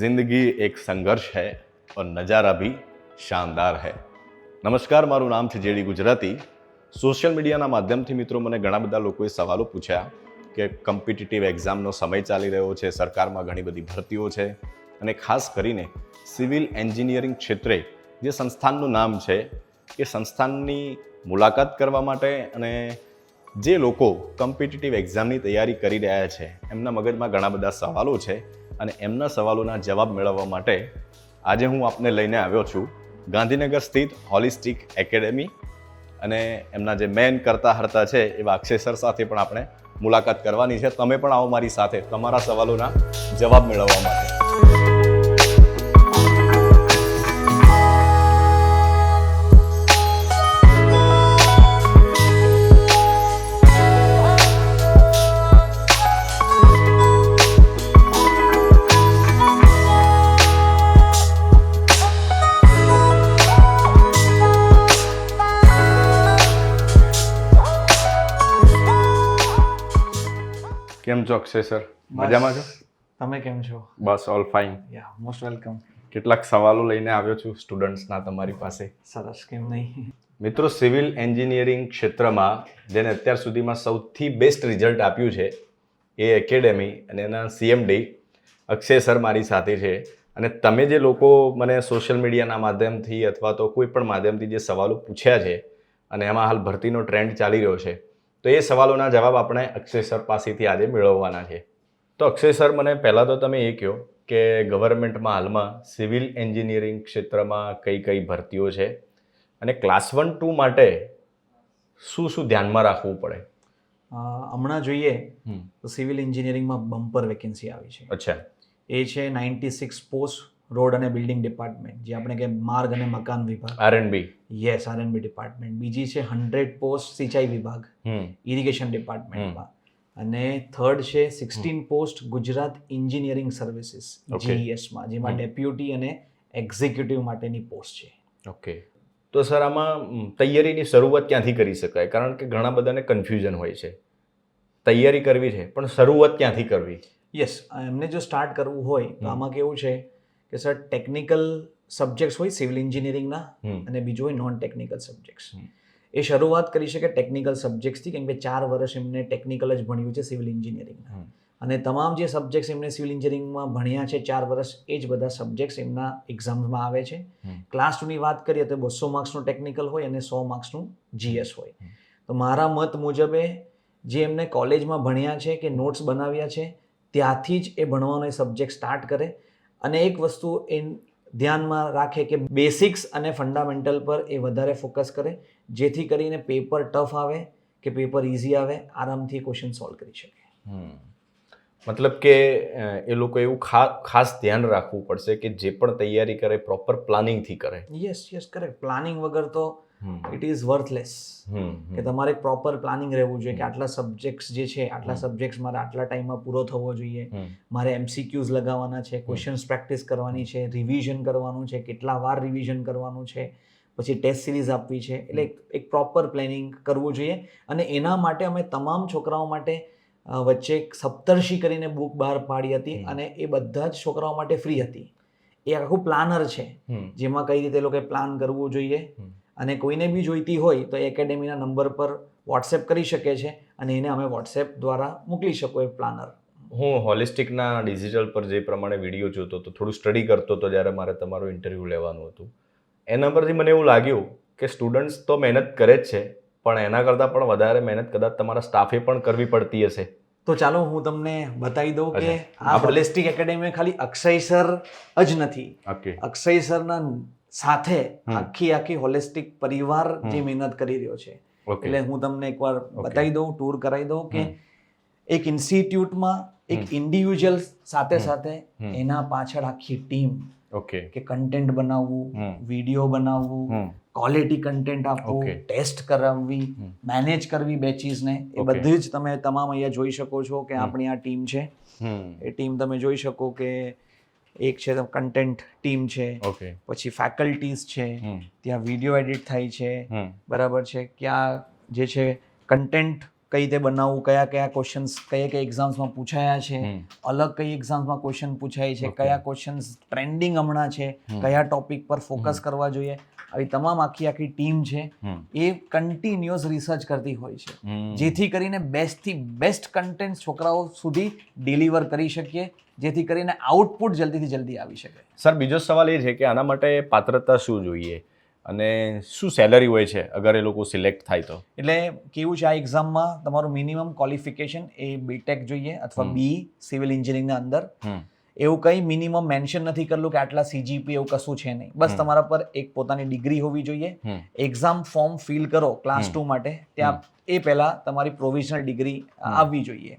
જિંદગી એક સંઘર્ષ હૈ ઓર નજારા ભી શાનદાર હૈ. નમસ્કાર, મારું નામ છે જેડી ગુજરાતી. સોશિયલ મીડિયાના માધ્યમથી મિત્રો મને ઘણા બધા લોકોએ સવાલો પૂછ્યા કે કમ્પિટિટિવ એક્ઝામનો સમય ચાલી રહ્યો છે, સરકારમાં ઘણી બધી ભરતીઓ છે અને ખાસ કરીને સિવિલ એન્જિનિયરિંગ ક્ષેત્રે જે સંસ્થાનનું નામ છે, એ સંસ્થાનની મુલાકાત કરવા માટે અને જે લોકો કમ્પિટિટિવ એક્ઝામની તૈયારી કરી રહ્યા છે, એમના મગજમાં ઘણા બધા સવાલો છે. અને એમના સવાલોના જવાબ મેળવવા માટે આજે હું આપને લઈને આવ્યો છું ગાંધીનગર સ્થિત હોલિસ્ટિક એકેડેમી અને એમના જે મેન કરતા હરતા છે એવા અક્ષય સર સાથે પણ આપણે મુલાકાત કરવાની છે. તમે પણ આવો મારી સાથે તમારા સવાલોના જવાબ મેળવવા માટે. કેમ છો અક્ષય સર મજામાં છો? તમે કેમ છો? બસ all fine yeah most welcome કેટલાક સવાલો લઈને આવ્યો છું સ્ટુડન્ટ્સના તમારી પાસે. સરસ કેમ નહીં? મિત્રો સિવિલ એન્જિનિયરિંગ ક્ષેત્રમાં જેને અત્યાર સુધીમાં સૌથી બેસ્ટ રિઝલ્ટ આપ્યું છે એ એકેડેમી અને એના સીએમડી અક્ષય સર મારી સાથે છે. અને તમે જે લોકો મને સોશિયલ મીડિયાના માધ્યમથી અથવા તો કોઈ પણ માધ્યમથી જે સવાલો પૂછ્યા છે અને એમાં હાલ ભરતીનો ટ્રેન્ડ ચાલી રહ્યો છે તો એ સવાલોના જવાબ આપણે અક્ષય સર પાસેથી આજે મેળવવાના છે. તો અક્ષય સર મને પહેલાં તો તમે એ કહો કે ગવર્મેન્ટમાં હાલમાં સિવિલ એન્જિનિયરિંગ ક્ષેત્રમાં કઈ કઈ ભરતીઓ છે અને ક્લાસ વન ટુ માટે શું શું ધ્યાનમાં રાખવું પડે? હમણાં જોઈએ. તો સિવિલ એન્જિનિયરિંગમાં બમ્પર વેકેન્સી આવી છે. અચ્છા. એ છે નાઇન્ટી સિક્સ પોસ્ટ રોડ અને બિલ્ડિંગ ડિપાર્ટમેન્ટ જે આપણે કે માર્ગ અને મકાન વિભાગ. R and S RNB department. બીજી છે હંડ્રેડ પોસ્ટ સિંચાઈ વિભાગ હમ. ઇરિગેશન ડિપાર્ટમેન્ટમાં અને થર્ડ છે sixteen post Gujarat engineering services. જીઈએસમાં જેમાં ડેપ્યુટી અને એક્ઝિક્યુટિવ માટેની પોસ્ટ છે. ઓકે તો સર આમાં તૈયારીની શરૂઆત ક્યાંથી કરી શકાય? કારણ કે ઘણા બધાને કન્ફ્યુઝન હોય છે. તૈયારી કરવી છે પણ શરૂઆત ક્યાંથી કરવી? યસ એમને જો સ્ટાર્ટ કરવું હોય તો આમાં કેવું છે કે સર ટેકનિકલ સબ્જેક્ટ્સ હોય સિવિલ એન્જિનિયરિંગના અને બીજું હોય નોન ટેકનિકલ સબ્જેક્ટ્સ એ શરૂઆત કરી શકે ટેકનિકલ સબ્જેક્ટ્સથી કેમ કે ચાર વર્ષ એમને ટેકનિકલ જ ભણ્યું છે સિવિલ એન્જિનિયરિંગના અને તમામ જે સબ્જેક્ટ્સ એમને સિવિલ એન્જિનિયરિંગમાં ભણ્યા છે ચાર વર્ષ એ જ બધા સબ્જેક્ટ્સ એમના એક્ઝામ્સમાં આવે છે. ક્લાસ ટુની વાત કરીએ તો બસો માર્ક્સનું ટેકનિકલ હોય અને સો માર્ક્સનું જીએસ હોય. તો મારા મત મુજબે જે એમને કોલેજમાં ભણ્યા છે કે નોટ્સ બનાવ્યા છે ત્યાંથી જ એ ભણવાનો એ સબ્જેક્ટ સ્ટાર્ટ કરે. અને એક વસ્તુ એ ધ્યાનમાં રાખે કે બેસિક્સ અને ફંડામેન્ટલ પર એ વધારે ફોકસ કરે જેથી કરીને પેપર ટફ આવે કે પેપર ઇઝી આવે આરામથી ક્વેશ્ચન સોલ્વ કરી શકે. મતલબ કે એ લોકો એવું ખા- ખાસ ધ્યાન રાખવું પડશે કે જે પણ તૈયારી કરે પ્રોપર પ્લાનિંગથી કરે યસ યસ કરેક્ટ પ્લાનિંગ વગર તો. ઇટ ઇઝ વર્થલેસ કે તમારે પ્રોપર પ્લાનિંગ રહેવું જોઈએ કે આટલા સબ્જેક્ટ્સ જે છે આટલા. સબ્જેક્ટ્સ મારે આટલા ટાઈમમાં પૂરો થવો જોઈએ. મારે એમસીક્યુઝ લગાવવાના છે ક્વેશ્ચન્સ પ્રેક્ટિસ કરવાની છે રિવિઝન કરવાનું છે કેટલા વાર રિવિઝન કરવાનું છે પછી ટેસ્ટ સિરીઝ આપવી છે. એટલે એક- પ્રોપર પ્લેનિંગ કરવું જોઈએ. અને એના માટે અમે તમામ છોકરાઓ માટે વચ્ચે એક સપ્તર્ષિ કરીને બુક બહાર પાડી હતી અને એ બધા જ છોકરાઓ માટે ફ્રી હતી. એ આખું પ્લાનર છે. જેમાં કઈ રીતે લોકોએ પ્લાન કરવું જોઈએ. અને કોઈને બી જોઈતી હોય તો એકેડેમીના નંબર પર વોટ્સએપ કરી શકે છે અને એને અમે વોટ્સએપ દ્વારા મોકલી શકો એ પ્લાનર હું હોલિસ્ટિકના ડિજિટલ પર જે પ્રમાણે વીડિયો જોતો હતો થોડું સ્ટડી કરતો હતો જ્યારે મારે તમારું ઇન્ટરવ્યૂ લેવાનું હતું. એના પરથી મને એવું લાગ્યું કે સ્ટુડન્ટ્સ તો મહેનત કરે જ છે પણ એના કરતાં પણ વધારે મહેનત કદાચ તમારા સ્ટાફે પણ કરવી પડતી હશે. તો ચાલો હું તમને બતાવી દઉં કે આ હોલિસ્ટિક એકેડેમી ખાલી અક્ષય સર જ નથી. ઓકે અક્ષય સરના સાથે આખી આખી હોલિસ્ટિક પરિવાર જે. મહેનત કરી રહ્યો છે. એટલે હું તમને એકવાર. બતાવી દઉં ટૂર કરાવી દઉં કે. એક ઇન્સ્ટિટ્યૂટમાં એક. ઇન્ડિવિજ્યુઅલ સાથે સાથે એના પાછળ આખી ટીમ ઓકે કે કન્ટેન્ટ બનાવવું વીડિયો બનાવવું ક્વોલિટી કન્ટેન્ટ આપવું ટેસ્ટ કરાવવી મેનેજ કરવી બેચીસને એ બધી જ તમે તમામ અહીંયા જોઈ શકો છો કે આપણી આ ટીમ છે. એ ટીમ તમે જોઈ શકો કે એક છે કન્ટેન્ટ ટીમ છે. પછી ફેકલ્ટીઝ છે. ત્યાં વીડિયો એડિટ થાય છે. બરાબર છે. ક્યાં જે છે કન્ટેન્ટ કઈ રીતે બનાવવું કયા કયા ક્વેશ્ચન્સ કયા કયા એક્ઝામ્સમાં પૂછાયા છે. અલગ કઈ એક્ઝામ્સમાં ક્વેશ્ચન પૂછાય છે. કયા ક્વેશ્ચન્સ ટ્રેન્ડિંગ હમણાં છે. કયા ટોપિક પર ફોકસ કરવા જોઈએ. આવી તમામ આખી આખી ટીમ છે એ કન્ટિન્યુઅસ રિસર્ચ કરતી હોય છે. જેથી કરીને બેસ્ટથી બેસ્ટ કન્ટેન્ટ છોકરાઓ સુધી ડિલિવર કરી શકીએ જેથી કરીને આઉટપુટ જલ્દીથી જલ્દી આવી શકે. સર બીજો સવાલ એ છે કે આના માટે પાત્રતા શું જોઈએ? અને શું સેલરી હોય છે અગર એ લોકો સિલેક્ટ થાય તો? એટલે કેવું છે આ એક્ઝામમાં તમારું મિનિમમ ક્વોલિફિકેશન એ બીટેક જોઈએ અથવા બી સિવિલ એન્જિનિયરિંગના અંદર. એવું કંઈ મિનિમમ મેન્શન નથી કરેલું કે આટલા સીજીપી એવું કશું છે નહીં. બસ તમારા પર એક પોતાની ડિગ્રી હોવી જોઈએ. એક્ઝામ ફોર્મ ફિલ કરો ક્લાસ ટુ માટે. ત્યાં એ પહેલાં તમારી પ્રોવિઝનલ ડિગ્રી આવવી જોઈએ.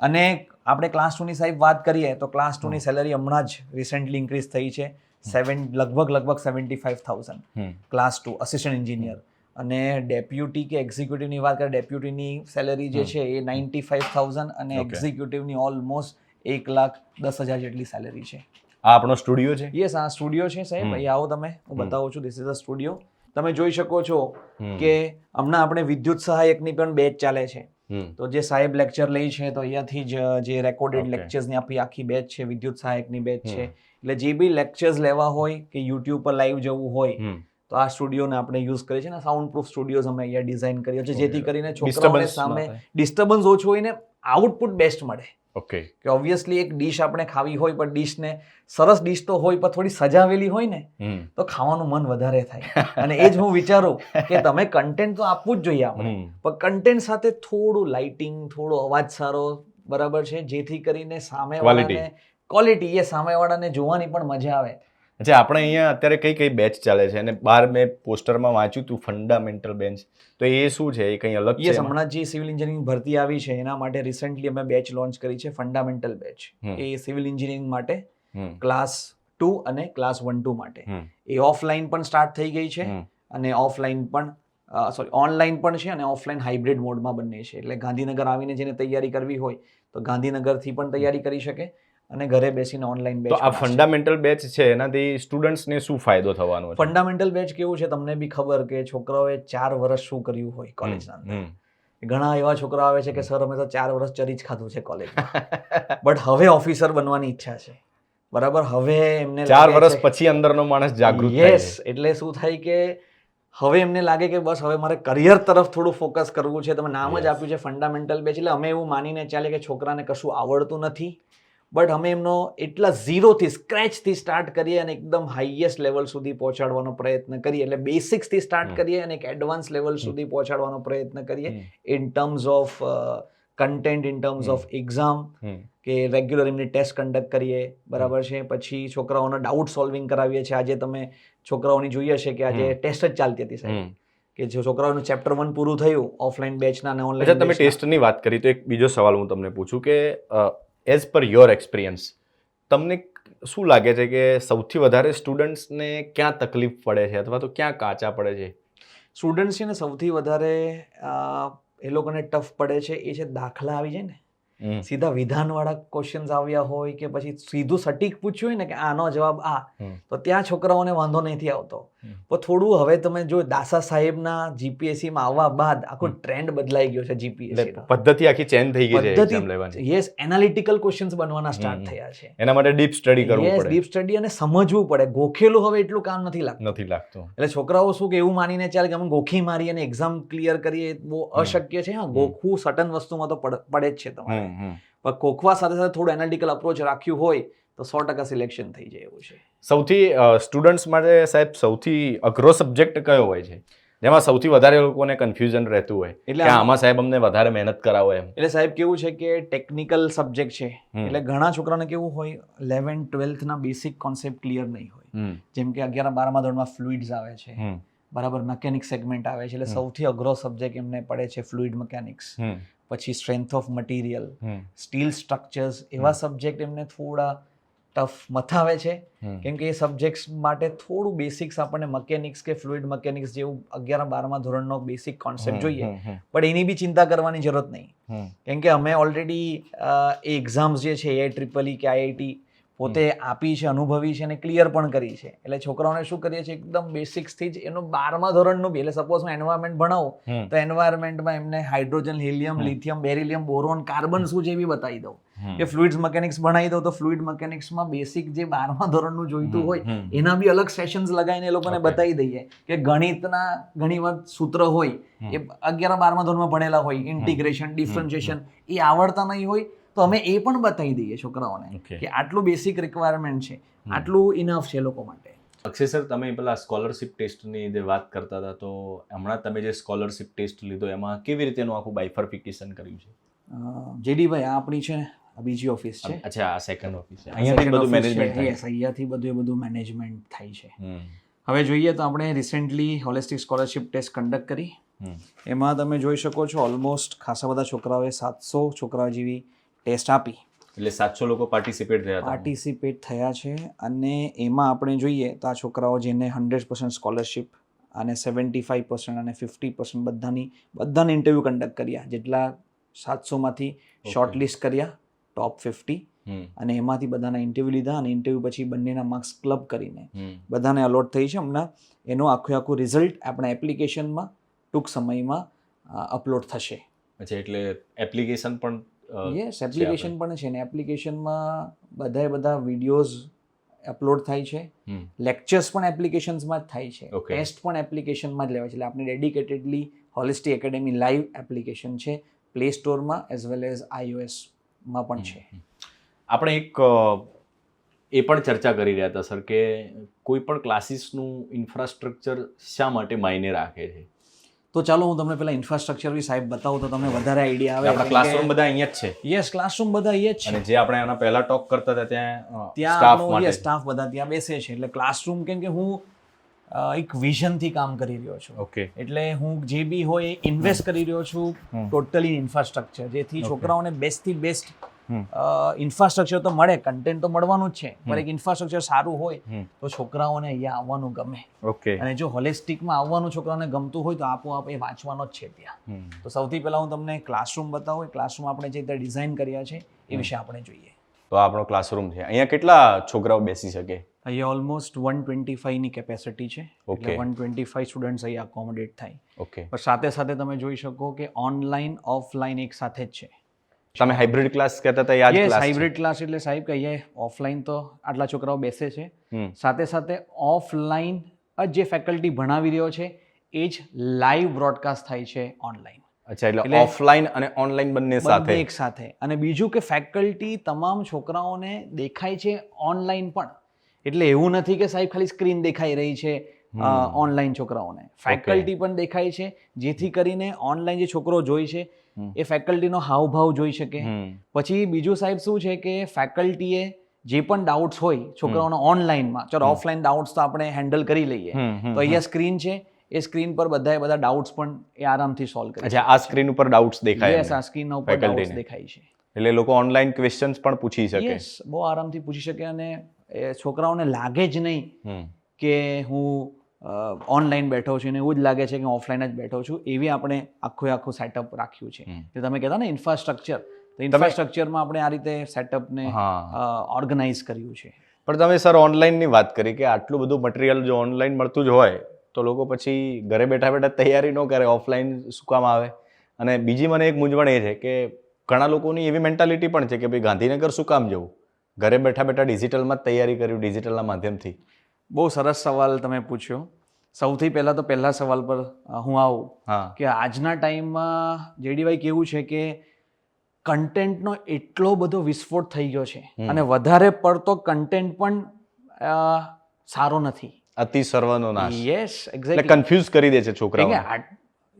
અને આપણે ક્લાસ ટુની સાહેબ વાત કરીએ તો ક્લાસ ટુની સેલરી હમણાં જ રિસેન્ટલી ઇન્ક્રીઝ થઈ છે. સેવન લગભગ લગભગ seventy five thousand class two assistant engineer અને ડેપ્યુટી કે એક્ઝિક્યુટિવની વાત કરીએ ડેપ્યુટીની સેલરી જે છે એ નાઇન્ટી ફાઇવ થાઉઝન્ડ અને એક્ઝિક્યુટિવની ઓલમોસ્ટ એક લાખ દસ હજાર જેટલી સેલેરી છે. આ આપણો સ્ટુડિયો છે? યસ આ સ્ટુડિયો છે સાહેબ. અહીં આવો તમે. હું. બતાવું છું. ધીસ ઇઝ અ સ્ટુડિયો તમે જોઈ શકો છો કે હમણાં આપણે વિદ્યુત સહાયકની પણ બેચ ચાલે છે. તો જે સાહેબ લેક્ચર લે છે તો અહીંયાથી જ જે રેકોર્ડેડ. લેક્ચર્સની આપણી આખી બેચ છે વિદ્યુત સહાયકની બેચ છે. એટલે જે બી લેક્ચર્સ લેવા હોય કે યુટ્યુબ પર લાઈવ જવું હોય તો આ સ્ટુડિયોને આપણે યુઝ કરીએ છીએ ને સાઉન્ડ પ્રૂફ સ્ટુડિયોઝ અમે અહીંયા ડિઝાઇન કરીએ છીએ જેથી કરીને છોકરાઓને સામે ડિસ્ટર્બન્સ ઓછું હોય ને આઉટપુટ બેસ્ટ મળે. ઓકે કે ઓબ્વિયસલી એક ડીશ આપણે ખાવી હોય પણ ડીશને સરસ ડીશ તો હોય પણ થોડી સજાવેલી હોય ને તો ખાવાનું મન વધારે થાય. અને એ જ હું વિચારું કે તમે કન્ટેન્ટ તો આપવું જ જોઈએ આપણે. પણ કન્ટેન્ટ સાથે થોડું લાઇટિંગ થોડો અવાજ સારો બરાબર છે જેથી કરીને સામેવાળાને ક્વોલિટી એ સામેવાળાને જોવાની પણ મજા આવે. અચ્છા આપણે અહીંયા અત્યારે કઈ કઈ બેચ ચાલે છે અને બાર મેં પોસ્ટરમાં વાંચ્યું હતું ફંડામેન્ટલ બેન્ચ તો એ શું છે? એ કંઈ અલગ છે યસ હમણાં જે સિવિલ એન્જિનિયરિંગ ભરતી આવી છે એના માટે રિસેન્ટલી અમે બેચ લોન્ચ કરી છે ફંડામેન્ટલ બેચ એ સિવિલ એન્જિનિયરિંગ માટે ક્લાસ ટુ અને ક્લાસ વન ટુ માટે. એ ઓફલાઈન પણ સ્ટાર્ટ થઈ ગઈ છે અને ઓફલાઈન પણ સોરી ઓનલાઈન પણ છે અને ઓફલાઈન હાઇબ્રિડ મોડમાં બંને છે. એટલે ગાંધીનગર આવીને જેને તૈયારી કરવી હોય તો ગાંધીનગરથી પણ તૈયારી કરી શકે. અને ઘરે બેસીને ઓનલાઈન બેચ તો આ ફંડામેન્ટલ બેચ છે એનાથી સ્ટુડન્ટ્સને શું ફાયદો થવાનો છે? ફંડામેન્ટલ બેચ કેવું છે તમને બી ખબર કે છોકરાઓએ ચાર વર્ષ શું કર્યું હોય કોલેજના અંદર? ઘણા એવા છોકરા આવે છે કે સર અમે તો ચાર વર્ષ ચરી જ ખાધું છે કોલેજ બટ હવે ઓફિસર બનવાની ઈચ્છા છે. બરાબર? હવે એમને ચાર વર્ષ પછી અંદરનો માણસ જાગૃત યસ એટલે શું થાય કે હવે એમને લાગે કે બસ હવે મારે કરિયર તરફ થોડું ફોકસ કરવું છે. તમે નામ જ આપ્યું છે ફંડામેન્ટલ બેચ એટલે અમે એવું માનીને ચાલે કે છોકરાને કશું આવડતું નથી. બટ અમે એમનો એટલા ઝીરોથી સ્ક્રેચથી સ્ટાર્ટ કરીએ અને એકદમ હાઈએસ્ટ લેવલ સુધી પહોંચાડવાનો પ્રયત્ન કરીએ એટલે બેસિક્સથી સ્ટાર્ટ કરીએ અને એક એડવાન્સ લેવલ સુધી પહોંચાડવાનો પ્રયત્ન કરીએ. In terms of content in terms of exam કે રેગ્યુલર એમની ટેસ્ટ કન્ડક્ટ કરીએ બરાબર છે પછી છોકરાઓના ડાઉટ સોલ્વિંગ કરાવીએ છીએ આજે તમે છોકરાઓની જોઈએ છે કે આજે ટેસ્ટ જ ચાલતી હતી સાહેબ કે જો છોકરાઓનું ચેપ્ટર વન પૂરું થયું ઓફલાઈન બેચના અને ઓનલાઈન તમે ટેસ્ટની વાત કરી તો એક બીજો સવાલ હું તમને પૂછું કે એઝ પર યોર એક્સપિરિયન્સ તમને શું લાગે છે કે સૌથી વધારે સ્ટુડન્ટ્સને ક્યાં તકલીફ પડે છે અથવા તો ક્યાં કાચા પડે છે સ્ટુડન્ટ્સ છે ને સૌથી વધારે એ લોકોને ટફ પડે છે, એ છે દાખલા આવી જાય ને. સીધા વિધાનવાળા ક્વેશ્ચન્સ આવ્યા હોય કે પછી સીધું સટીક પૂછ્યું હોય ને કે આનો જવાબ આ તો ત્યાં છોકરાઓને વાંધો નથી આવતો. તો પણ થોડું હવે તમે જો દાસા સાહેબના જીપીએસસીમાં આવવા બાદ આખો ટ્રેન્ડ બદલાઈ ગયો છે જીપીએસસી પદ્ધતિ આખી ચેન્જ થઈ ગઈ છે એક્ઝામ લેવાની. યસ એનાલિટિકલ ક્વેશ્ચન્સ બનવાના સ્ટાર્ટ થયા છે. એના માટે ડીપ સ્ટડી કરવું યસ પડે. ડીપ સ્ટડી અને સમજવું પડે. ગોખેલું હવે એટલું કામ નથી લાગતું. નથી લાગતું. એટલે છોકરાઓ શું કે એવું માનીને ચાલે કે અમે ગોખી મારી અને એક્ઝામ ક્લિયર કરીએ બહુ અશક્ય છે. હા ગોખવું સટન વસ્તુમાં તો પડ- જ છે તમારે. પણ કોકવા સાથે સાથે થોડું એનાલિટિકલ અપ્રોચ રાખ્યું હોય તો સો ટકા સિલેક્શન થઈ જાય એવું છે. સૌથી સ્ટુડન્ટ્સ માટે સાહેબ સૌથી અઘરો સબ્જેક્ટ કયો હોય છે? જેમાં સૌથી વધારે લોકોને કન્ફ્યુઝન રહેતું હોય? એટલે આમાં- સાહેબ અમને વધારે મહેનત કરાવો એમ. એટલે સાહેબ કેવું છે કે ટેકનિકલ સબ્જેક્ટ છે એટલે ઘણા છોકરાને કેવું હોય ઇલેવન ટ્વેલ્થના બેસિક કોન્સેપ્ટ ક્લિયર નહીં હોય. જેમ કે અગિયાર બારમા ધોરણમાં ફ્લુઇડ્સ આવે છે બરાબર મેકેનિક સેગમેન્ટ આવે છે એટલે સૌથી અઘરો સબ્જેક્ટ એમને પડે છે ફ્લુઇડ મિકેનિક્સ પછી strength of material steel structures એવા સબ્જેક્ટ એમને થોડા ટફ મથાવે છે. કેમ કે એ સબ્જેક્ટ્સ માટે થોડું બેસિક્સ આપણને મકેનિક્સ કે ફ્લુઇડ મકેનિક્સ જેવું અગિયાર બારમા ધોરણનો બેસિક કોન્સેપ્ટ જોઈએ. પણ એની બી ચિંતા કરવાની જરૂરત નહીં. કેમ કે અમે ઓલરેડી એ એક્ઝામ્સ જે છે એ ટ્રિપલ ઈ કે આઈઆઈટી પોતે આપી છે અનુભવી છે અને ક્લિયર પણ કરી છે. એટલે છોકરાઓને શું કરીએ છીએ એકદમ બેસિક્સથી જ એનું બારમા ધોરણનું બી એટલે સપોઝ હું એન્વાયરમેન્ટ ભણાવું તો એન્વાયરમેન્ટમાં એમને hydrogen helium lithium beryllium boron carbon શું છે એ બી બતાવી દઉં. કે ફ્લુઇડ્સ મિકેનિક્સ ભણાવી દઉં તો ફ્લુઇડ મિકેનિક્સમાં બેસિક જે બારમા ધોરણનું જોઈતું હોય એના બી અલગ સેશન્સ લગાવીને એ લોકોને બતાવી દઈએ કે ગણિતના ઘણી વાર સૂત્ર હોય એ અગિયાર બારમા ધોરણમાં ભણેલા હોય ઇન્ટિગ્રેશન ડિફરન્શિએશન એ આવડતા નહીં હોય તો અમે એ પણ બતાવી દઈએ છોકરાઓને કે આટલું બેસિક રિક્વાયરમેન્ટ છે આટલું ઇનફ છે લોકો માટે. અક્ષય સર તમે પેલા સ્કોલરશિપ ટેસ્ટની જે વાત કરતા હતા તો હમણાં તમે જે સ્કોલરશિપ ટેસ્ટ લીધો એમાં કેવી રીતેનું આખું બાયફર્ફિકેશન કર્યું છે? જેડી ભાઈ આ આપણી છે બીજી ઓફિસ છે. અચ્છા આ સેકન્ડ ઓફિસ છે. અહીંયાથી બધું મેનેજમેન્ટ થાય. યસ અહીંયાથી બધું એ બધું મેનેજમેન્ટ થાય છે. હવે જોઈએ તો આપણે recently holistic scholarship test conduct કરી. એમાં તમે જોઈ શકો છો ઓલમોસ્ટ ખાસા બધા છોકરાઓએ સાતસો છોકરાઓ જેવી ટેસ્ટ આપી. એટલે સાતસો લોકો પાર્ટિસિપેટ થયા પાર્ટિસિપેટ થયા છે અને એમાં આપણે જોઈએ તો આ છોકરાઓ જેને હંડ્રેડ પર્સન્ટ સ્કોલરશિપ અને સેવન્ટી ફાઈવ પર્સન્ટ અને ફિફ્ટી પર્સન્ટ બધાની બધાને ઇન્ટરવ્યૂ કન્ડક્ટ કર્યા. જેટલા સાતસોમાંથી શોર્ટ લિસ્ટ કર્યા ટોપ ફિફ્ટી અને એમાંથી બધાના ઇન્ટરવ્યૂ લીધા અને ઇન્ટરવ્યૂ પછી બંનેના માર્ક્સ ક્લબ કરીને બધાને અલોટ થઈ છે. હમણાં એનો આખું આખું રિઝલ્ટ આપણા એપ્લિકેશનમાં ટૂંક સમયમાં અપલોડ થશે. અચ્છા એટલે એપ્લિકેશન પણ યસ એપ્લિકેશન પણ છે ને. એપ્લિકેશનમાં બધાએ બધા વિડીયોઝ અપલોડ થાય છે. લેક્ચર્સ પણ એપ્લિકેશન્સમાં જ થાય છે. ટેસ્ટ પણ એપ્લિકેશનમાં જ લેવાય છે. એટલે આપણે dedicatedly holistic academy live application છે પ્લે સ્ટોરમાં એઝ વેલ એઝ આઈઓએસમાં પણ છે. આપણે એક એ પણ ચર્ચા કરી રહ્યા હતા સર કે કોઈ પણ ક્લાસીસનું ઇન્ફ્રાસ્ટ્રક્ચર શા માટે માયને રાખે છે? તો ચાલો હું તમને પેલા ઇન્ફ્રાસ્ટ્રક્ચર બી સાહેબ બતાવું તો તમને વધારે આઈડિયા આવે. આપણા ક્લાસરૂમ બધા અહીંયા જ છે. યસ ક્લાસરૂમ બધા એ જ છે. અને જે આપણે આના પહેલા ટોક કરતા હતા ત્યાં ત્યાં સ્ટાફ બધા ત્યાં બેસે છે. એટલે ક્લાસરૂમ કેમ કે હું એક એક વિઝનથી કામ કરી રહ્યો છું. ઓકે એટલે હું જે બી હોય એ ઇન્વેસ્ટ કરી રહ્યો છું ટોટલી ઇન્ફ્રાસ્ટ્રક્ચર જેથી છોકરાઓને છોકરાઓને બેસ્ટથી બેસ્ટ. ઇન્ફ્રાસ્ટ્રક્ચર તો મળે કન્ટેન્ટ તો મળવાનું જ છે. પણ એક ઇન્ફ્રાસ્ટ્રક્ચર સારું હોય તો છોકરાઓને અહીંયા આવવાનું ગમે. ઓકે. અને જો હોલિસ્ટિકમાં આવવાનું છોકરાઓને ગમતું હોય તો આપોઆપ એ વાંચવાનો જ છે ત્યાં. તો સૌથી પહેલાં હું તમને ક્લાસરૂમ બતાવું. એ ક્લાસરૂમ આપણે જે રીતે ડિઝાઇન કર્યા છે એ વિશે આપણે જોઈએ. તો આપણો ક્લાસરૂમ છે. અહીંયા કેટલા છોકરાઓ બેસી શકે? અહીંયા ઓલમોસ્ટ વન ટ્વેન્ટી ફાઈવની કેપેસિટી છે. Okay. One twenty five students અહીંયા અકોમોડેટ થાય. ઓકે. પણ સાથે સાથે તમે જોઈ શકો કે ઓનલાઈન ઓફલાઈન એક સાથે જ છે. તમે હાઇબ્રિડ ક્લાસ કહેતા હતા યાદ ક્લાસ હાઇબ્રિડ ક્લાસ એટલે સાહેબ કહીએ ઓફલાઈન તો આટલા છોકરાઓ બેસે છે. સાથે સાથે ઓફલાઈન જે ફેકલ્ટી ભણાવી રહ્યો છે એ જ લાઈવ બ્રોડકાસ્ટ થાય છે ઓનલાઈન અચ્છા એટલે ઓફલાઈન અને ઓનલાઈન બંને સાથે. એક સાથે. અને બીજું કે ફેકલ્ટી તમામ છોકરાઓને દેખાય છે ઓનલાઈન પણ. એટલે એવું નથી કે સાહેબ ખાલી સ્ક્રીન દેખાઈ રહી છે ઓનલાઈન છોકરાઓને. ફેકલ્ટી પણ દેખાય છે જેથી કરીને ઓનલાઈન જે છોકરો જોઈ છે. એ ફેકલ્ટીનો હાવભાવ જોઈ શકે. પછી બીજું સાહેબ શું છે કે ફેકલ્ટીએ જે પણ ડાઉટ્સ હોય છોકરાઓના ઓનલાઈનમાં ચાલો ઓફલાઈન ડાઉટ્સ તો આપણે હેન્ડલ કરી લઈએ. તો અહીંયા સ્ક્રીન છે એ સ્ક્રીન પર બધાએ બધા ડાઉટ્સ પણ એ આરામથી સોલ્વ કરે છે આ સ્ક્રીન ઉપર ડાઉટ્સ દેખાય યસ આ સ્ક્રીન ઉપર ડાઉટ્સ દેખાય છે. એટલે લોકો ઓનલાઈન ક્વેશ્ચન્સ પણ પૂછી શકે. યસ બહુ આરામથી પૂછી શકે અને એ છોકરાઓને લાગે જ નહીં કે હું ઓનલાઈન બેઠો છું ને એવું જ લાગે છે કે ઓફલાઈન જ બેઠો છું એવી આપણે આખું આખું સેટઅપ રાખ્યું છે. જે તમે કહેતા ને ઇન્ફ્રાસ્ટ્રક્ચર તો ઇન્ફ્રાસ્ટ્રક્ચરમાં આપણે આ રીતે સેટઅપને હા. ઓર્ગેનાઇઝ કર્યું છે. પણ તમે સર ઓનલાઈનની વાત કરી કે આટલું બધું મટીરિયલ જો ઓનલાઈન મળતું જ હોય તો લોકો પછી ઘરે બેઠા બેઠા તૈયારી ન કરે ઓફલાઈન શું કામ આવે? અને બીજી મને એક મૂંઝવણ એ છે કે ઘણા લોકોની એવી મેન્ટાલિટી પણ છે કે ભાઈ ગાંધીનગર શું કામ જવું? ઘરે બેઠા બેઠા ડિજિટલમાં જ તૈયારી કર્યું ડિજિટલના માધ્યમથી. બહુ સરસ સવાલ તમે પૂછ્યો. સૌથી પહેલાં તો પહેલા સવાલ પર હું આવું કે આજના ટાઈમમાં જેડીવાય કેવું છે કે કન્ટેન્ટનો એટલો બધો વિસ્ફોટ થઈ ગયો છે અને વધારે પડતો કન્ટેન્ટ પણ સારો નથી. અતિ સર્વનો નાશ. યસ એક્ઝેક્ટલી કન્ફ્યુઝ કરી દે છે છોકરાઓને.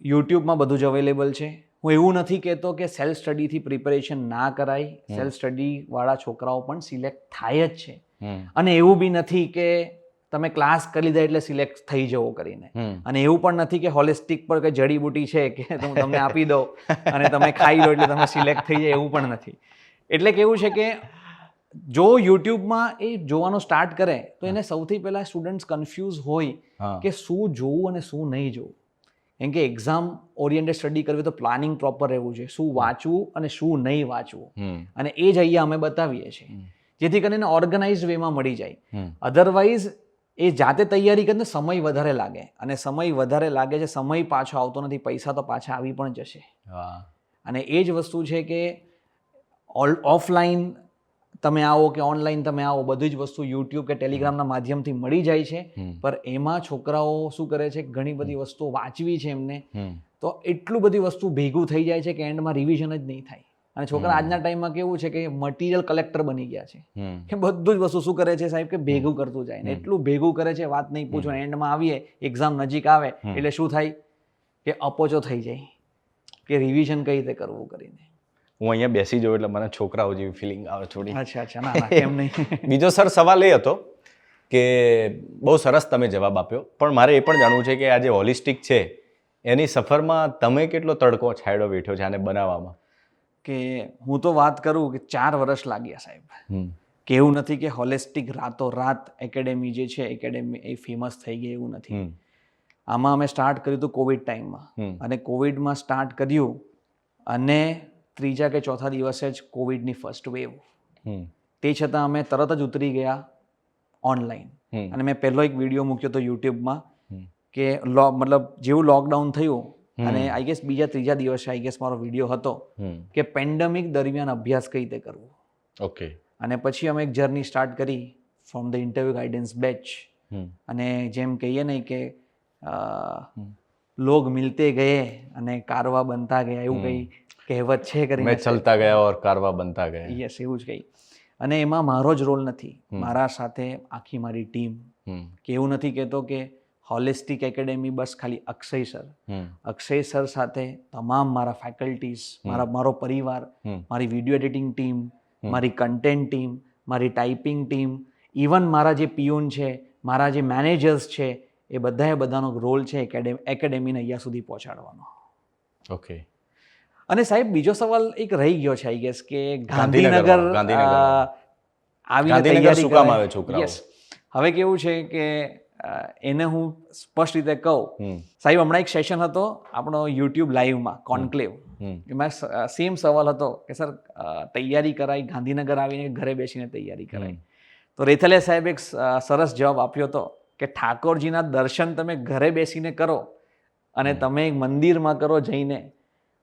યુટ્યુબમાં બધું જ અવેલેબલ છે. હું એવું નથી કહેતો કે સેલ્ફ સ્ટડીથી પ્રિપેરેશન ના કરાય. સેલ્ફ સ્ટડી વાળા છોકરાઓ પણ સિલેક્ટ થાય જ છે. અને એવું બી નથી કે તમે ક્લાસ કરી લીધા એટલે સિલેક્ટ થઈ જવો કરીને. અને એવું પણ નથી કે હોલિસ્ટિક પર કે જડીબુટી છે કે હું તમને આપી દઉં અને તમે ખાઈ લો એટલે તમે સિલેક્ટ થઈ જાય એવું પણ નથી. એટલે કેવું છે કે જો યુટ્યુબમાં એ જોવાનું સ્ટાર્ટ કરે તો એને સૌથી પહેલાં સ્ટુડન્ટ્સ કન્ફ્યુઝ હોય કે શું જોવું અને શું નહીં જોવું. કેમ કે એક્ઝામ ઓરિએન્ટેડ સ્ટડી કરવી તો પ્લાનિંગ પ્રોપર રહેવું છે શું વાંચવું અને શું નહીં વાંચવું. અને એ જ અહીંયા અમે બતાવીએ છીએ. જેથી કરીને ઓર્ગેનાઇઝ વેમાં મળી જાય. અધરવાઇઝ એ જાતે તૈયારી કરીને સમય વધારે લાગે. અને સમય વધારે લાગે છે સમય પાછો આવતો નથી પૈસા તો પાછા આવી પણ જશે. અને એ જ વસ્તુ છે કે ઓફલાઈન તમે આવો કે ઓનલાઈન તમે આવો બધી જ વસ્તુ યુટ્યુબ કે ટેલિગ્રામના માધ્યમથી મળી જાય છે. પણ એમાં છોકરાઓ શું કરે છે ઘણી બધી વસ્તુઓ વાંચવી છે એમને. તો એટલું બધી વસ્તુ ભેગું થઈ જાય છે કે એન્ડમાં રિવિઝન જ નહીં થાય. અને છોકરા. આજના ટાઈમમાં કેવું છે કે મટીરિયલ કલેક્ટર બની ગયા છે. કે બધું જ વસ્તુ શું કરે છે સાહેબ કે ભેગું કરતું જાય. ને એટલું ભેગું કરે છે વાત નહીં પૂછો એન્ડમાં આવીએ એક્ઝામ નજીક આવે એટલે શું થાય? કે અપોચો થઈ જાય. કે રિવિઝન કઈ રીતે કરવું કરીને? હું અહીંયા બેસી જાઉં એટલે મને છોકરાઓ જેવી ફિલિંગ આવે થોડી. અચ્છા અચ્છા. ના કેમ નહીં? બીજો સર સવાલ એ હતો કે બહુ સરસ તમે જવાબ આપ્યો પણ મારે એ પણ જાણવું છે કે આ જે હોલિસ્ટિક છે એની સફરમાં તમે કેટલો તડકો છાંયડો બેઠો છે આને બનાવવામાં? કે હું તો વાત કરું કે ચાર વર્ષ લાગ્યા સાહેબ. કે એવું નથી કે હોલિસ્ટિક રાતો રાત એકેડેમી જે છે એકેડેમી એ ફેમસ થઈ ગઈ એવું નથી. આમાં અમે સ્ટાર્ટ કર્યું હતું કોવિડ ટાઈમમાં અને કોવિડમાં સ્ટાર્ટ કર્યું અને ત્રીજા કે ચોથા દિવસે જ કોવિડની ફર્સ્ટ વેવ તે છતાં અમે તરત જ ઉતરી ગયા ઓનલાઈન અને મેં પહેલો એક વીડિયો મૂક્યો હતો યુટ્યુબમાં. કે લો મતલબ જેવું લોકડાઉન થયું. અને આઈ ગેસ બીજા ત્રીજા દિવસે આઈ ગેસ મારો વીડિયો હતો કે પેન્ડેમિક દરમિયાન અભ્યાસ કઈ રીતે કરવો. ઓકે અને પછી અમે એક જર્ની સ્ટાર્ટ કરી from the interview guidance batch અને જેમ કહીએ ને કે લોગ મિલતે ગયે અને કારવા બનતા ગયા એવું કઈ કહેવત છે કરી મેં ચલતા ગયા ઓર કારવા બનતા ગયા. યસ એવું જ કઈ. અને એમાં મારો જ રોલ નથી. મારા સાથે આખી મારી ટીમ કે એવું નથી કહેતો કે હોલિસ્ટિક એકેડેમી બસ ખાલી અક્ષય સર. અક્ષય સર સાથે તમામ મારા ફેકલ્ટીઝ મારા મારો પરિવાર મારી વીડિયો એડિટિંગ ટીમ મારી કન્ટેન્ટ ટીમ મારી ટાઈપિંગ ટીમ ઇવન મારા જે પિયુન છે મારા જે મેનેજર્સ છે એ બધાએ બધાનો રોલ છે એકેડેમી એકેડેમીને અહીંયા સુધી પહોંચાડવાનો. ઓકે અને સાહેબ બીજો સવાલ એક રહી ગયો છે આઈ ગેસ કે ગાંધીનગર. આવીને તૈયારી શું કામ આવે છોકરાઓ? હવે કેવું છે કે એને હું સ્પષ્ટ રીતે કહું. સાહેબ હમણાં એક સેશન હતો આપણો યુટ્યુબ લાઈવમાં કોન્ક્લેવ. એમાં સેમ સવાલ હતો કે સર તૈયારી કરાય ગાંધીનગર આવીને ઘરે બેસીને તૈયારી કરાય તો રેથલે સાહેબ એક સરસ જવાબ આપ્યો હતો કે ઠાકોરજીના દર્શન તમે ઘરે બેસીને કરો અને તમે એક મંદિરમાં કરો જઈને.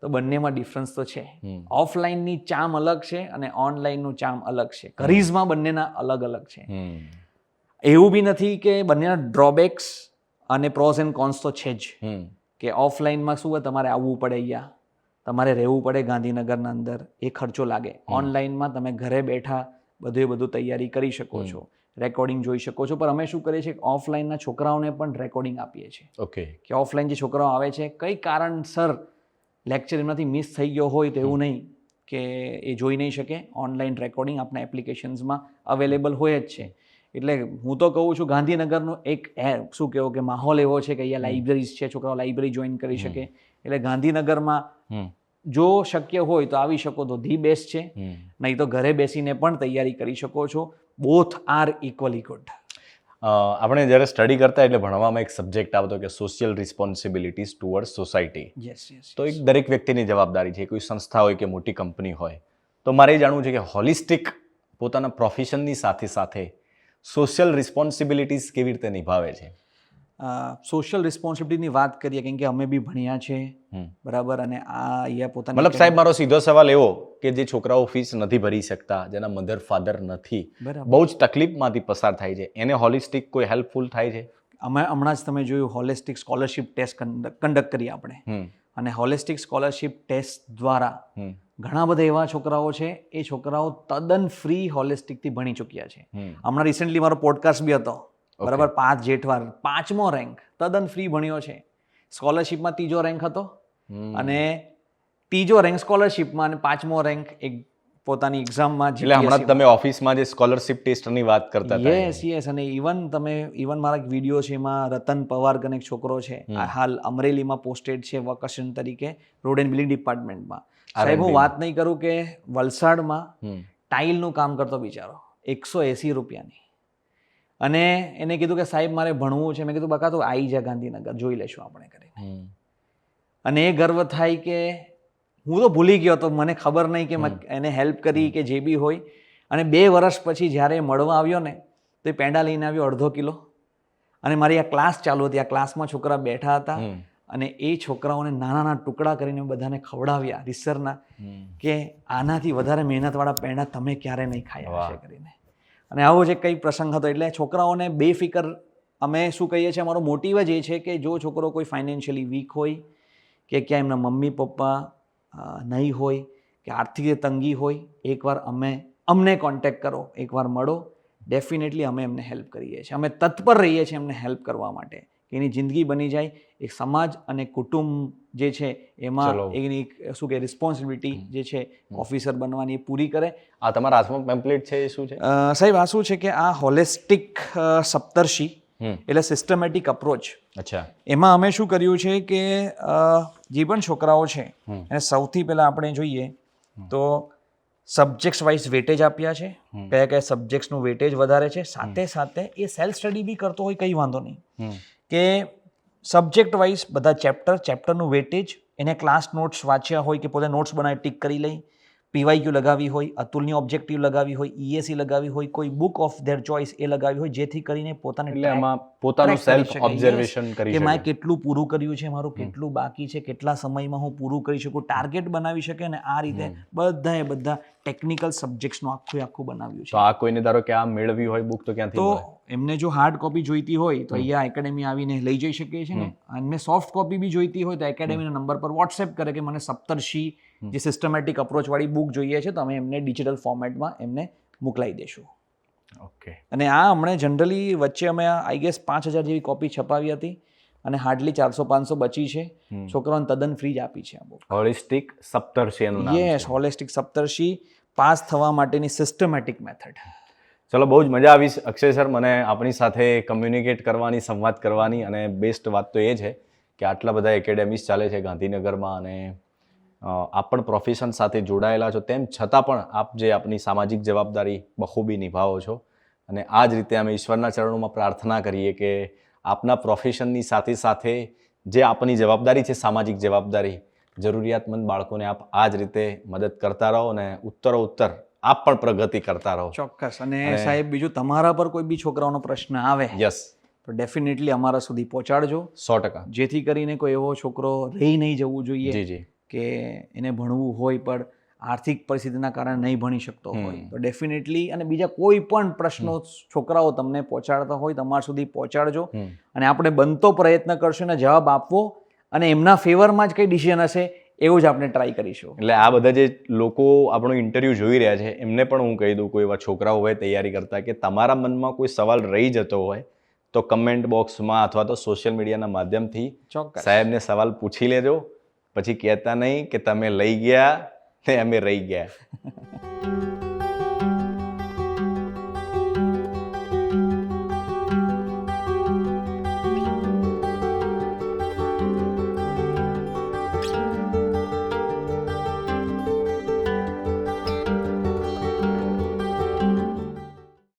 તો બંનેમાં ડિફરન્સ તો છે. ઓફલાઈનની ચામ અલગ છે અને ઓનલાઈનનું ચામ અલગ છે. કરિઝમા બંનેના અલગ અલગ છે. એવું બી નથી કે બંનેના ડ્રોબેક્સ અને પ્રોઝ એન્ડ કોન્સ તો છે જ. કે ઓફલાઈનમાં શું હોય તમારે આવવું પડે અહીંયા તમારે રહેવું પડે ગાંધીનગરના અંદર એ ખર્ચો લાગે. ઓનલાઈનમાં તમે ઘરે બેઠા બધું એ બધું તૈયારી કરી શકો છો રેકોર્ડિંગ જોઈ શકો છો પણ અમે શું કરીએ છીએ ઓફલાઈનના છોકરાઓને પણ રેકોર્ડિંગ આપીએ છીએ. ઓકે કે ઓફલાઈન જે છોકરાઓ આવે છે કઈ કારણસર લેક્ચર એમનાથી મિસ થઈ ગયો હોય તો એવું નહીં કે એ જોઈ નહીં શકે. ઓનલાઈન રેકોર્ડિંગ આપણા એપ્લિકેશન્સમાં અવેલેબલ હોય જ છે. એટલે હું તો કહું છું ગાંધીનગરનો એક શું કહેવો કે માહોલ એવો છે કે અહીંયા લાઇબ્રેરીઝ છે છોકરાઓ લાઇબ્રેરી જોઈન કરી શકે. એટલે ગાંધીનગરમાં જો શક્ય હોય તો આવી શકો તો ધી બેસ્ટ છે. નહીં તો ઘરે બેસીને પણ તૈયારી કરી શકો છો. બોથ આર ઇક્વલી ગુડ આપણે જ્યારે સ્ટડી કરતા એટલે ભણવામાં એક સબ્જેક્ટ આવતો કે સોશિયલ રિસ્પોન્સિબિલિટીઝ ટુવર્ડ સોસાયટી તો એક દરેક વ્યક્તિની જવાબદારી છે. કોઈ સંસ્થા હોય કે મોટી કંપની હોય. તો મારે જાણવું છે કે હોલિસ્ટિક પોતાના પ્રોફેશનની સાથે સાથે સોશિયલ રિસ્પોન્સિબિલિટીઝ કેવી રીતે નિભાવે છે? સોશિયલ રિસ્પોન્સિબિલિટીની વાત કરીએ કેમ કે અમે બી ભણ્યા છે. બરાબર? અને આ અહીંયા પોતાની મતલબ સાહેબ મારો સીધો સવાલ એવો કે જે છોકરાઓ ફીસ નથી ભરી શકતા જેના મધર ફાધર નથી બરાબર. બહુ જ તકલીફમાંથી પસાર થાય છે. એને હોલિસ્ટિક કોઈ હેલ્પફુલ થાય છે? અમે હમણાં જ તમે જોયું હોલિસ્ટિક સ્કોલરશિપ ટેસ્ટ કન્ડક્ટ કરી આપણે. અને હોલિસ્ટિક સ્કોલરશિપ ટેસ્ટ દ્વારા ઘણા બધા એવા છોકરાઓ છે એ છોકરાઓ તદ્દન ફ્રી હોલિસ્ટિકથી ભણી ચૂક્યા છે. હમણાં રિસેન્ટલી મારો પોડકાસ્ટ બી હતો. બરાબર પાંચ જેઠવાર પાંચમો રેન્ક તદ્દન ફ્રી ભણ્યો છે. સ્કોલરશિપમાં ત્રીજો રેન્ક હતો અને ત્રીજો રેન્ક સ્કોલરશિપમાં અને પાંચમો રેન્ક એક પોતાની એક્ઝામમાં એટલે હમણાં જ તમે ઓફિસમાં જે સ્કોલરશિપ ટેસ્ટની વાત કરતા હતા યસ યસ અને ઇવન તમે ઇવન મારા વીડિયો છે એમાં રતન પવાર કને એક છોકરો છે હાલ અમરેલીમાં પોસ્ટેડ છે વર્ક તરીકે રોડ એન્ડ બિલ્ડિંગ ડિપાર્ટમેન્ટમાં સાહેબ હું વાત નહીં કરું કે વલસાડમાં ટાઇલનું કામ કરતો બિચારો એકસો એંસી રૂપિયાની. અને એને કીધું કે સાહેબ મારે ભણવું છે. મેં કીધું બકા તું આવી જા ગાંધીનગર જોઈ લેશું આપણે કરીને. અને એ ગર્વ થાય કે હું તો ભૂલી ગયો તો મને ખબર નહીં કે એને હેલ્પ કરી કે જે બી હોય. અને બે વર્ષ પછી જ્યારે મળવા આવ્યો ને તો એ પેંડા લઈને આવ્યો અડધો કિલો. અને મારી આ ક્લાસ ચાલુ હતી. આ ક્લાસમાં છોકરા બેઠા હતા. અને એ છોકરાઓને નાના નાના ટુકડા કરીને બધાને ખવડાવ્યા રીસરના કે આનાથી વધારે મહેનતવાળા પેંડા તમે ક્યારે નહીં ખાયા છે કરીને. અને આવો જે કંઈ પ્રસંગ હતો. એટલે છોકરાઓને બેફિકર અમે શું કહીએ છીએ અમારો મોટિવ જ એ છે કે જો છોકરો કોઈ ફાઇનાન્શિયલી વીક હોય કે ક્યાં એમના મમ્મી પપ્પા નહીં હોય કે આર્થિક તંગી હોય એકવાર અમે અમને કોન્ટેક્ટ કરો એકવાર મળો. ડેફિનેટલી અમે એમને હેલ્પ કરીએ છીએ. અમે તત્પર રહીએ છીએ એમને હેલ્પ કરવા માટે કે એની જિંદગી બની જાય. એક સમાજ અને કુટુંબ જે છે એમાં એની એક શું કે રિસ્પોન્સિબિલિટી જે છે ઓફિસર બનવાની એ પૂરી કરે. આ તમારા હાથમાં પેમ્પલેટ છે એ શું છે? સાહેબ આ શું છે કે આ હોલિસ્ટિક સપ્તર્ષી એટલે સિસ્ટમેટિક અપ્રોચ અચ્છા. એમાં અમે શું કર્યું છે કે જે પણ છોકરાઓ છે. એને સૌથી પહેલાં આપણે જોઈએ તો સબ્જેક્ટ્સ વાઇઝ વેટેજ આપ્યા છે. કયા કયા સબ્જેક્ટ્સનું વેટેજ વધારે છે. સાથે સાથે એ સેલ્ફ સ્ટડી બી કરતો હોય કંઈ વાંધો નહીં. કે સબ્જેક્ટ વાઇઝ બધા ચેપ્ટર ચેપ્ટરનું વેટેજ એને ક્લાસ નોટ્સ વાંચ્યા હોય કે પોતે નોટ્સ બનાવી ટીક કરી લઈ. પીવાયક્યુ લગાવી હોય અતુલની ઓબ્જેક્ટિવ લગાવી હોય ઈએસી લગાવી હોય કોઈ બુક ઓફ ધેર ચોઇસ એ લગાવી હોય જેથી કરીને પોતાને એટલે આમાં પોતાનું સેલ્ફ ઓબ્ઝર્વેશન કરી કે મારે કેટલું પૂરું કર્યું છે મારું કેટલું બાકી છે કેટલા સમયમાં હું પૂરું કરી શકું ટાર્ગેટ બનાવી શકે અને આ રીતે બધાએ બધા ટેકનિકલ સબ્જેક્ટ્સનું આખું આખું બનાવ્યું છે. તો આ કોઈને ધારો કે આ મેળવી હોય બુક તો ક્યાંથી તો એમને જો હાર્ડ કોપી જોઈતી હોય તો અહીંયા એકેડેમી આવીને લઈ જઈ શકીએ છીએ ને. અને સોફ્ટ કોપી બી જોઈતી હોય તો એકેડેમીના નંબર પર વોટ્સએપ કરે કે મને સપ્તર્ષિ જે સિસ્ટમેટિક અપ્રોચવાળી બુક જોઈએ છે તો અમે એમને ડિજિટલ ફોર્મેટમાં એમને મોકલાવી દેશું. ઓકે અને આ હમણાં જનરલી વચ્ચે અમે આઈ ગેસ પાંચ હજાર જેવી કોપી છપાવી હતી અને હાર્ડલી ચારસો પાંચસો બચી છે. છોકરાઓને તદ્દન ફ્રી જ આપી છે આ બુક હોલિસ્ટિક સપ્તર્ષિ એનું નામ યસ હોલિસ્ટિક સપ્તર્ષિ પાસ થવા માટેની સિસ્ટમેટિક મેથડ ચલો બહુ જ મજા આવી અક્ષય સર મને આપણી સાથે કમ્યુનિકેટ કરવાની સંવાદ કરવાની અને બેસ્ટ વાત તો એ છે કે આટલા બધા એકેડેમીસ ચાલે છે ગાંધીનગરમાં અને આપ પણ પ્રોફેશન સાથે જોડાયેલા છો. તેમ છતાં પણ આપ જે આપની સામાજિક જવાબદારી બખૂબી નિભાવો છો અને આ જ રીતે અમે ઈશ્વરના ચરણોમાં પ્રાર્થના કરીએ કે આપના પ્રોફેશનની સાથે સાથે જે આપની જવાબદારી છે સામાજિક જવાબદારી જરૂરિયાતમંદ બાળકોને આપ આ જ રીતે મદદ કરતા રહો અને ઉત્તરો ઉત્તર આપ પણ પ્રગતિ કરતા રહો. ચોક્કસ. અને સાહેબ બીજું તમારા પર કોઈ બી છોકરાઓનો પ્રશ્ન આવે યસ તો ડેફિનેટલી અમારા સુધી પહોંચાડજો. સો ટકા. જેથી કરીને કોઈ એવો છોકરો રહી નહીં જવું જોઈએ. જી જી. કે એને ભણવું હોય પણ આર્થિક પરિસ્થિતિના કારણે નહીં ભણી શકતો હોય. તો ડેફિનેટલી અને બીજા કોઈ પણ પ્રશ્નો છોકરાઓ તમને પહોંચાડતા હોય તમારા સુધી પહોંચાડજો. અને આપણે બનતો પ્રયત્ન કરશું અને જવાબ આપવો અને એમના ફેવરમાં જ કંઈ ડિસિઝન હશે એવું જ આપણે ટ્રાય કરીશું. એટલે આ બધા જે લોકો આપણો ઇન્ટરવ્યૂ જોઈ રહ્યા છે એમને પણ હું કહી દઉં કોઈ એવા છોકરાઓ હોય તૈયારી કરતા કે તમારા મનમાં કોઈ સવાલ રહી જતો હોય તો કમેન્ટ બોક્સમાં અથવા તો સોશિયલ મીડિયાના માધ્યમથી સાહેબને સવાલ પૂછી લેજો. પછી કહેતા નહીં કે તમે લઈ ગયા ને અમે રહી ગયા.